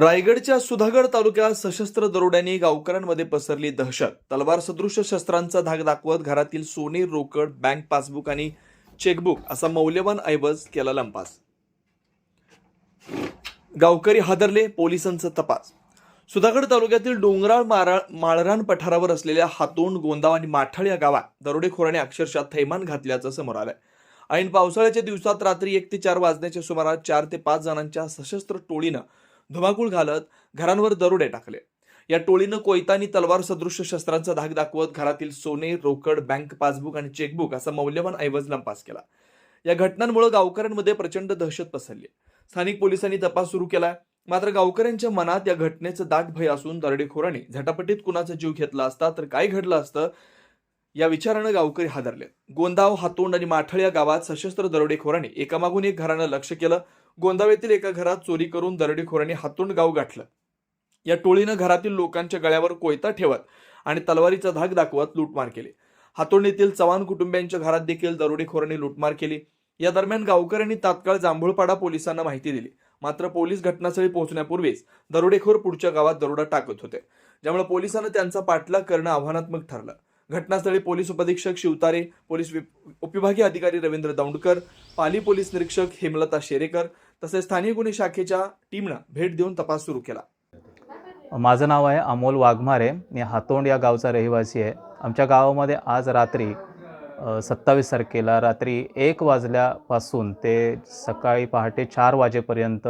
रायगडच्या सुधागड तालुक्यात सशस्त्र दरोड्यांनी गावकऱ्यांमध्ये पसरली दहशत. तलवार सदृश शस्त्रांचा धाक दाखवत घरातील सोने रोकड बँक पासबुक आणि चेकबुक असा मौल्यवान ऐवज केला लंपास. गावकरी हादरले पोलिसांचा तपास. सुधागड तालुक्यातील डोंगराळ मारा माळरान पठारावर असलेल्या हातोंड गोंदाव आणि माठाळ या गावात दरोडेखोराने अक्षरशः थैमान घातल्याचं समोर आलंय. ऐन पावसाळ्याच्या दिवसात रात्री एक ते चार वाजण्याच्या सुमारास चार ते पाच जणांच्या सशस्त्र टोळीनं धुमाकूळ घालत घरांवर दरोडे टाकले. या टोळीनं कोयतानी तलवार सदृश्य शस्त्रांचा धाक दाखवत घरातील सोने रोकड बँक पासबुक आणि चेकबुक असा मौल्यवान ऐवज लंपास केला. या घटनांमुळे गावकऱ्यांमध्ये प्रचंड दहशत पसरली. स्थानिक पोलिसांनी तपास सुरू केला. मात्र गावकऱ्यांच्या मनात या घटनेचं दाट भय असून दरोडेखोरांनी झटापटीत कुणाचा जीव घेतला असता तर काय घडलं असतं या विचारानं गावकरी हादरले. गोंदाव हातोंड आणि माठळ या गावात सशस्त्र दरोडेखोरांनी एकामागून एक घरानं लक्ष केलं. गोंदावेतील एका घरात चोरी करून दरडीखोरांनी हातोंड गाव गाठलं. या टोळीनं घरातील लोकांच्या गळ्यावर कोयता ठेवत आणि तलवारीचा धाक दाखवत लूटमार केली. हातोंड चव्हाण कुटुंबियांच्या घरात देखील दरोडेखोरांनी लूटमार केली. या दरम्यान गावकऱ्यांनी तात्काळ जांभूळपाडा पोलिसांना माहिती दिली. मात्र पोलीस घटनास्थळी पोहोचण्यापूर्वीच दरोडेखोर पुढच्या गावात दरोडा टाकत होते. ज्यामुळे पोलिसांना त्यांचा पाठलाग करणं आव्हानात्मक ठरलं. घटनास्थळी पोलीस उपधीक्षक शिवतारे पोलीस उपविभागीय अधिकारी रवींद्र दौंडकर पाली पोलीस निरीक्षक हेमलता शेरेकर तसेच स्थानिक गुन्हे शाखेच्या टीमनं भेट देऊन तपास सुरू केला. माझं नाव आहे अमोल वाघमारे. मी हातोंड या गावचा रहिवासी आहे. आमच्या गावामध्ये आज रात्री सत्तावीस तारखेला रात्री एक वाजल्यापासून ते सकाळी पहाटे चार वाजेपर्यंत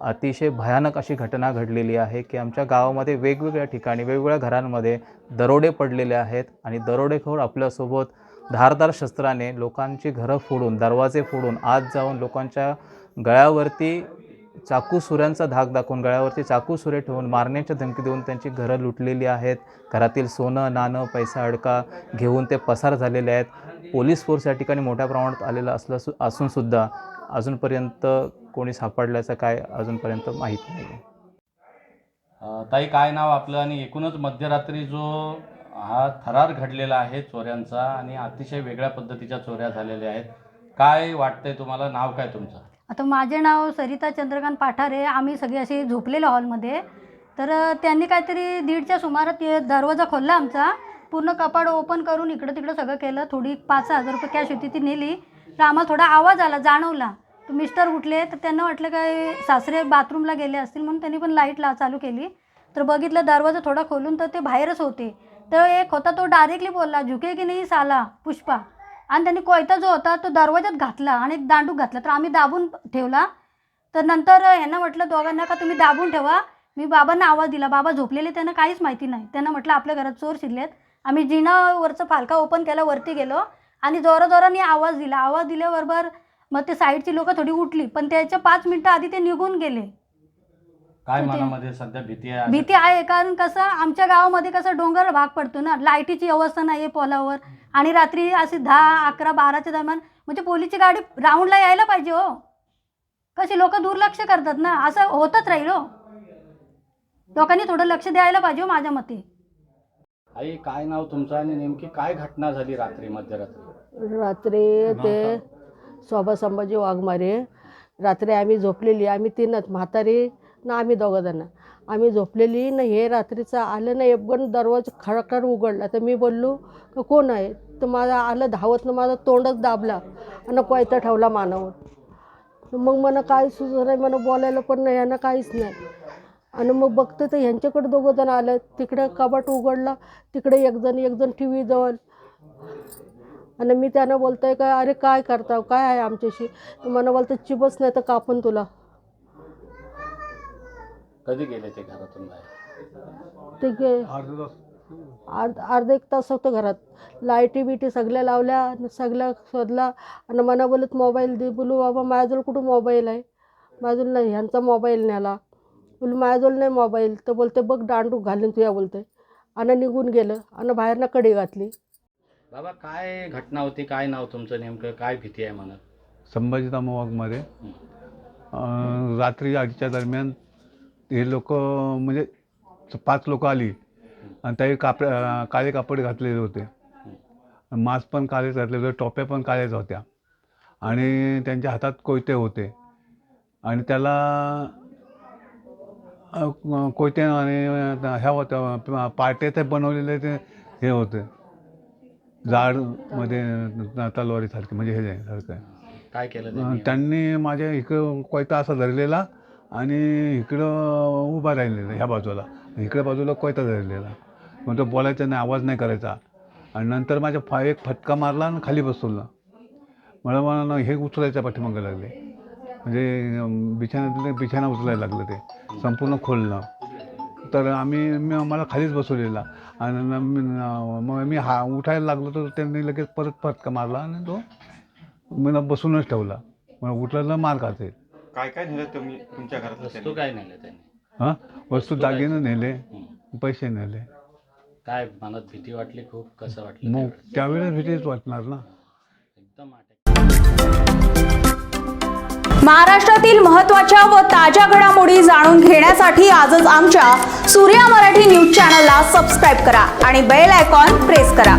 अतिशय भयानक अशी घटना घडलेली आहे की आमच्या गावामध्ये वेगवेगळ्या ठिकाणी वेगवेगळ्या घरांमध्ये दरोडे पडलेले आहेत आणि दरोडेखोर आपल्यासोबत धारदार शस्त्राने लोकांची घरं फोडून दरवाजे फोडून आत जाऊन लोकांच्या गळ्यावरती चाकू सुऱ्यांचा धाक दाखवून गळ्यावरती चाकू सुरे ठेवून मारण्याच्या धमकी देऊन त्यांची घरं लुटलेली आहेत. घरातील सोनं नाणं पैसा अडका घेऊन ते पसार झालेले आहेत. पोलीस फोर्स या ठिकाणी मोठ्या प्रमाणात आलेला असलं सु असूनसुद्धा अजूनपर्यंत कोणी सापडल्याचं काय अजूनपर्यंत माहीत नाही ताई काय नाव आपलं? आणि एकूणच मध्यरात्री जो हा थरार घडलेला आहे चोऱ्यांचा आणि अतिशय वेगळ्या पद्धतीच्या चोऱ्या झालेल्या आहेत काय वाटतंय तुम्हाला? नाव काय तुमचं? आता माझे नाव सरिता चंद्रकांत पाठारे आम्ही सगळे असे झोपलेलो हॉलमध्ये. तर त्यांनी काहीतरी दीडच्या सुमारात दरवाजा खोलला आमचा. पूर्ण कपाट ओपन करून इकडं तिकडं सगळं केलं. थोडी पाच हजार रुपये कॅश होती ती नेली. तर आम्हाला थोडा आवाज आला जाणवला. तर मिस्टर उठले. तर त्यांना वाटलं काय सासरे बाथरूमला गेले असतील म्हणून त्यांनी पण लाइट ला चालू केली. तर बघितलं दरवाजा थोडा खोलून तर ते बाहेरच होते. तर एक होता तो डायरेक्टली बोलला झुके की नाही साला पुष्पा? आणि त्यांनी कोयता जो होता तो दरवाज्यात घातला आणि दांडू घातला. तर आम्ही दाबून ठेवला. तर नंतर यांना म्हटलं दोघांना का तुम्ही दाबून ठेवा? मी बाबांना आवाज दिला. बाबा झोपलेले त्यांना काहीच माहिती नाही. त्यांना म्हटलं आपल्या घरात चोर शिरलेत. आम्ही जिनावरचं फालका ओपन केला वरती गेलो. आणि जोराजोराने आवाज दिला. आवाज दिल्याबरोबर मग ते साईडची लोकं थोडी उठली. पण त्याच्या पाच मिनटं आधी ते निघून गेले. काय मनामध्ये सध्या भीती आहे? भीती आहे कारण कसं आमच्या गावामध्ये कसं डोंगर भाग पडतो ना लाईटीची व्यवस्था नाही आहे पोलावर. आणि रात्री असे दहा अकरा बाराच्या दरम्यान म्हणजे पोलीसची गाडी राऊंडला यायला पाहिजे हो. कशी लोक दुर्लक्ष करतात ना असं होतच राहील हो. लोकांनी थोडं लक्ष द्यायला पाहिजे हो माझ्या मते. आई काय नाव तुमचं आणि नेमकी काय घटना झाली रात्री मध्यरात्री? रात्री ते शोभा संभाजी वाघमारे रात्री आम्ही झोपलेली आम्ही तीनच म्हातारी ना आम्ही दोघंजणं आम्ही झोपलेली ना हे रात्रीचं आलं ना एकदम दरवाजा खडखड उघडला. तर मी बोललो कोण आहे? तर माझा आलं धावत ना माझा तोंडच दाबला आणि कोयता ठेवला मानावर. मग मला काय सुचत नाही मला बोलायला पण नाही यांना काहीच नाही. आणि मग बघते तर ह्यांच्याकडे दोघं जण आलं. तिकडे कबाट उघडला तिकडे एकजण एकजण टी व्ही जवळ. आणि मी त्यांना बोलतोय का अरे काय करता काय आहे आमच्याशी? मला बोलतं चिबच नाही तर कापून तुला. कधी गेले ते घरातून बाहेर? ते गे अर्ध अर्धा एक तास होतं घरात. लाईटी बिटी सगळ्या लावल्या आणि सगळ्या शोधला आणि मना बोलत मोबाईल दे. बोलू बाबा माझ्याजवळ कुठं मोबाईल आहे? माझ्याजवळ नाही ह्यांचा मोबाईल न्याला. बोलू माझ्याजवळ नाही मोबाईल. तर बोलते बघ दांडू घालून तुया बोलते. आणि निघून गेलं आणि बाहेरनं कडी घातली. बाबा काय घटना होती? काय नाव तुमचं नेमकं? काय भीती आहे मनात? संभाजी तामवागमध्ये रात्री आठच्या दरम्यान हे लोक म्हणजे पाच लोक आली आणि त्याही काप काळे कापड घातलेले होते. मास्क पण काळेच घातलेले होते टोप्या पण काळ्याच होत्या. आणि त्यांच्या हातात कोयते होते. आणि त्याला कोयते आणि ह्या होत्या पाट्या ते बनवलेले ते हे होते. जाडमध्ये तलवारीसारखे म्हणजे हे सारखं. काय केलं? त्यांनी माझ्या इकडं कोयता असा धरलेला आणि इकडं उभा राहिलेला ह्या बाजूला. इकडे बाजूला कोयता राहिलेला मग तो बोलायचा नाही आवाज नाही करायचा. आणि नंतर माझ्या फा एक फटका मारला आणि खाली बसवला. मला मला हे उचलायच्या पाठीमागं लागले. म्हणजे अं, बिछाण्यातले बिछाना उचलायला लागलं ते. संपूर्ण खोलणं तर आम्ही मी मला खालीच बसवलेला. आणि मग मी हा उठायला लागलो तर त्यांनी लगेच परत फटका मारला आणि तो मला बसूनच ठेवला. मला उठलं मार खाते. काय काय नेलं तुम्ही तुमच्या घरातलं वस्तू त्यांनी? काय नेलं त्यांनी हां वस्तू दागिने नेले हं. पैसे नेले काय मनात भीती वाटली खूप कसं वाटलं मग त्यावेळेस? त्यावेळेस भीतीच वाटणार ना एकदम अटॅक महाराष्ट्रातील महत्त्वाच्या व ताज्या घडामोडी जाणून घेण्यासाठी आजच आमच्या सूर्या मराठी न्यूज चॅनलला सबस्क्राईब करा आणि बेल आयकॉन प्रेस करा